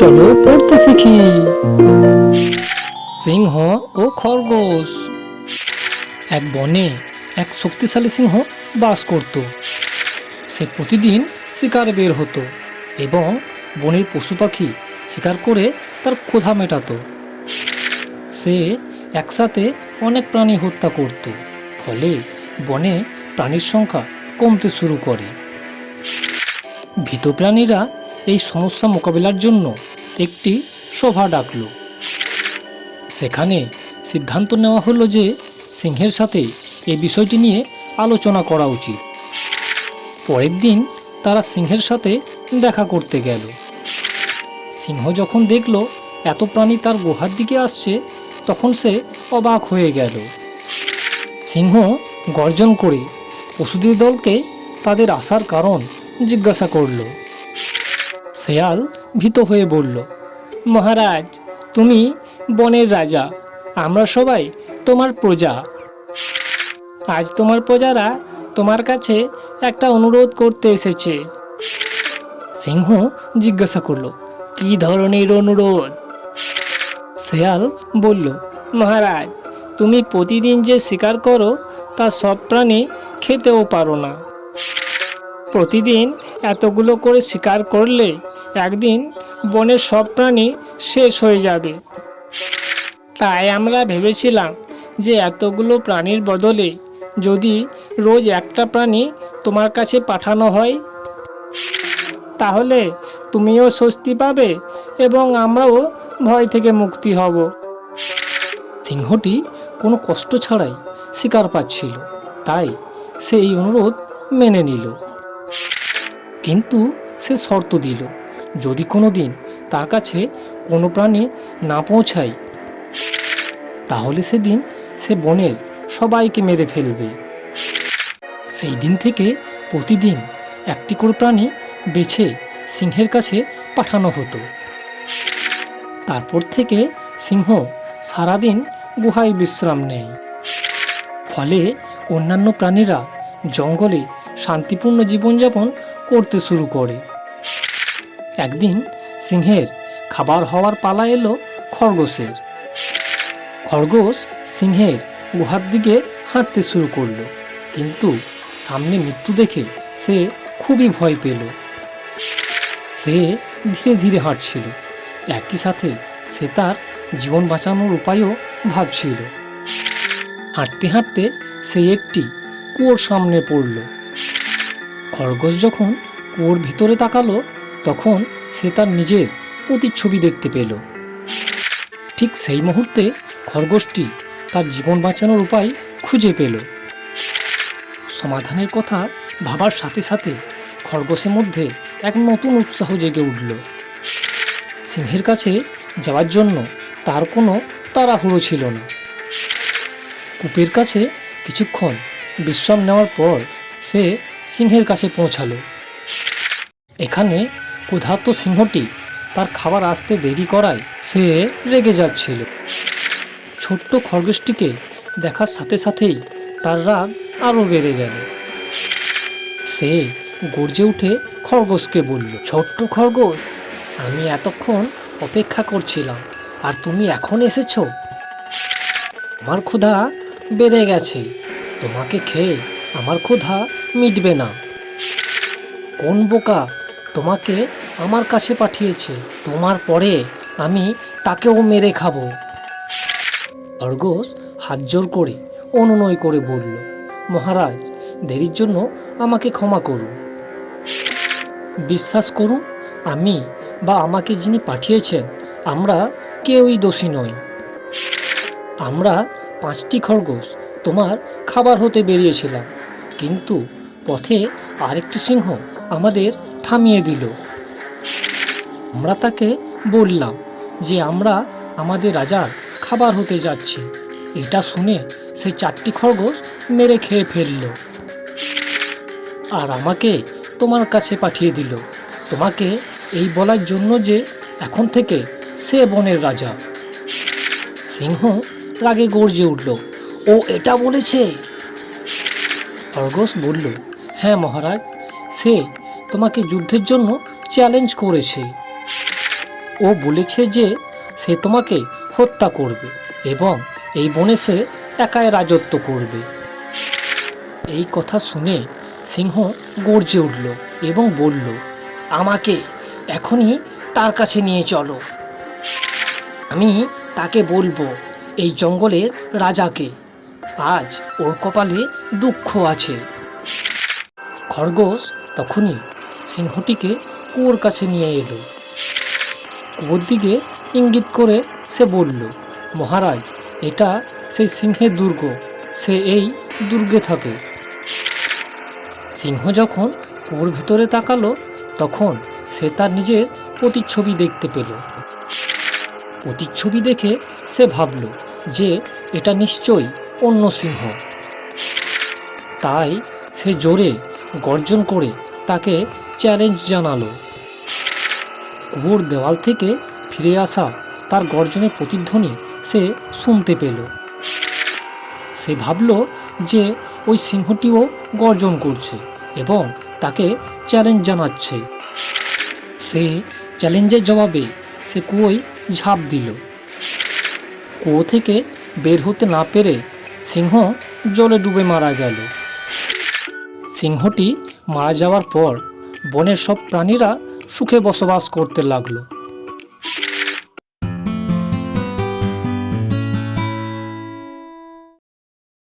চলো পড়তে শিখি সিংহ ও খরগোশ। এক বনে এক শক্তিশালী সিংহ বাস করত। সে প্রতিদিন শিকারে বের হতো এবং বনের পশু পাখি শিকার করে তার ক্ষুধা মেটাতো। সে একসাথে অনেক প্রাণী হত্যা করত, ফলে বনে প্রাণীর সংখ্যা কমতে শুরু করে। ভীত প্রাণীরা এই সমস্যা মোকাবিলার জন্য একটি সভা ডাকল। সেখানে সিদ্ধান্ত নেওয়া হলো যে সিংহের সাথে এই বিষয়টি নিয়ে আলোচনা করা উচিত। পরের দিন তারা সিংহের সাথে দেখা করতে গেল। সিংহ যখন দেখল এত প্রাণী তার গুহার দিকে আসছে, তখন সে অবাক হয়ে গেল। সিংহ গর্জন করে পশুদের দলকে তাদের আসার কারণ জিজ্ঞাসা করল। শেয়াল ভীত হয়ে বলল, মহারাজ, তুমি বনের রাজা। আমরা সবাই তোমার প্রজা। আজ তোমার প্রজারা তোমার কাছে একটা অনুরোধ করতে এসেছে। সিংহ জিজ্ঞাসা করল, কি ধরনের অনুরোধ? শেয়াল বলল, মহারাজ, তুমি প্রতিদিন যে শিকার করো, তা সব প্রাণী খেতেও পারো না। প্রতিদিন এতগুলো করে শিকার করলে একদিন বনের সব প্রাণী শেষ হয়ে যাবে। তাই আমরা ভেবেছিলাম যে এতগুলো প্রাণীর বদলে যদি রোজ একটা প্রাণী তোমার কাছে পাঠানো হয়, তাহলে তুমিও স্বস্তি পাবে এবং আমরাও ভয় থেকে মুক্তি হব। সিংহটি কোনো কষ্ট ছাড়াই শিকার পাচ্ছিল, তাই সে এই অনুরোধ মেনে নিল। কিন্তু সে শর্ত দিল যদি কোনো দিন তার কাছে কোনো প্রাণী না পৌঁছায়, তাহলে সেদিন সে বনের সবাইকে মেরে ফেলবে। সেই দিন থেকে প্রতিদিন একটি করে প্রাণী বেছে সিংহের কাছে পাঠানো হতো। তারপর থেকে সিংহ সারাদিন গুহায় বিশ্রাম নেয়। ফলে অন্যান্য প্রাণীরা জঙ্গলে শান্তিপূর্ণ জীবনযাপন করতে শুরু করে। একদিন সিংহের খাবার হওয়ার পালা এলো খরগোশের। খরগোশ সিংহের গুহার দিকে হাঁটতে শুরু করল, কিন্তু সামনে মৃত্যু দেখে সে খুবই ভয় পেল। সে ধীরে ধীরে হাঁটছিল। একই সাথে সে তার জীবন বাঁচানোর উপায়ও ভাবছিল। হাঁটতে হাঁটতে সে একটি কুয়োর সামনে পড়ল। খরগোশ যখন কুয়োর ভিতরে তাকালো তখন সে তার নিজের প্রতিচ্ছবি দেখতে পেল। ঠিক সেই মুহূর্তে খরগোশটি তার জীবন বাঁচানোর উপায় খুঁজে পেল। সমাধানের কথা ভাবার সাথে সাথে খরগোশের মধ্যে এক নতুন উৎসাহ জেগে উঠল। সিংহের কাছে যাওয়ার জন্য তার কোনো তাড়াহুড়ো ছিল না। কূপের কাছে কিছুক্ষণ বিশ্রাম নেওয়ার পর সে সিংহের কাছে পৌঁছালো। এখানে ক্ষুধার্ত সিংহটি তার খাবার আসতে দেরি করায় সে রেগে যাচ্ছিল। ছোট্ট খরগোশটিকে দেখার সাথে সাথেই তার রাগ আরও বেড়ে গেল। সে গর্জে উঠে খরগোশকে বলল, ছোট্ট খরগোশ, আমি এতক্ষণ অপেক্ষা করছিলাম, আর তুমি এখন এসেছ? আমার ক্ষুধা বেড়ে গেছে, তোমাকে খেয়ে আমার ক্ষুধা মিটবে না। কোন বোকা তোমাকে আমার কাছে পাঠিয়েছে। তোমার পরে আমি তাকেও মেরে খাব। খরগোশ হাত জোর করে অনুনয় করে বলল, মহারাজ, দেরির জন্য আমাকে ক্ষমা করুন। বিশ্বাস করুন, আমি বা আমাকে যিনি পাঠিয়েছেন, আমরা কেউই দোষী নই। আমরা পাঁচটি খরগোশ তোমার খাবার হতে বেরিয়েছিলাম, কিন্তু পথে আরেকটি সিংহ আমাদের থামিয়ে দিল। আমরা তাকে বললাম যে আমরা আমাদের রাজার খাবার হতে যাচ্ছি। এটা শুনে সে চারটি খরগোশ মেরে খেয়ে ফেলল। আর আমাকে তোমার কাছে পাঠিয়ে দিল। তোমাকে এই বলার জন্য যে এখন থেকে সে বনের রাজা। সিংহ রাগে গর্জে উঠল। ও এটা বলেছে? খরগোশ বলল হ্যাঁ মহারাজ, সে তোমাকে যুদ্ধের জন্য চ্যালেঞ্জ করেছে। ও বলেছে যে সে তোমাকে হত্যা করবে এবং এই বনে সে একাই রাজত্ব করবে। এই কথা শুনে সিংহ গর্জে উঠল এবং বলল, আমাকে এখনই তার কাছে নিয়ে চলো। আমি তাকে বলব এই জঙ্গলের রাজাকে, আজ ওর কপালে দুঃখ আছে। খরগোশ তখনই সিংহটিকে কুয়োর কাছে নিয়ে এলো। দিকে ইঙ্গিত করে সে বলল, মহারাজ, এটা সেই সিংহের দুর্গ। সে এই দুর্গে থাকে। সিংহ যখন কুয়োর ভেতরে তাকালো, তখন সে তার নিজের প্রতিচ্ছবি দেখতে পেল। প্রতিচ্ছবি দেখে সে ভাবল যে এটা নিশ্চয়ই অন্য সিংহ। তাই সে জোরে গর্জন করে তাকে চ্যালেঞ্জ জানালো। কুয়োর দেওয়াল থেকে ফিরে আসা তার গর্জনের প্রতিধ্বনি সে শুনতে পেল। সে ভাবল যে ওই সিংহটিও গর্জন করছে এবং তাকে চ্যালেঞ্জ জানাচ্ছে। সে চ্যালেঞ্জের জবাবে সে কুয়োয় ঝাঁপ দিল। কুয়ো থেকে বের হতে না পেরে সিংহ জলে ডুবে মারা গেল। সিংহটি মারা যাওয়ার পর বনের সব প্রাণীরা সুখে বসবাস করতে লাগল।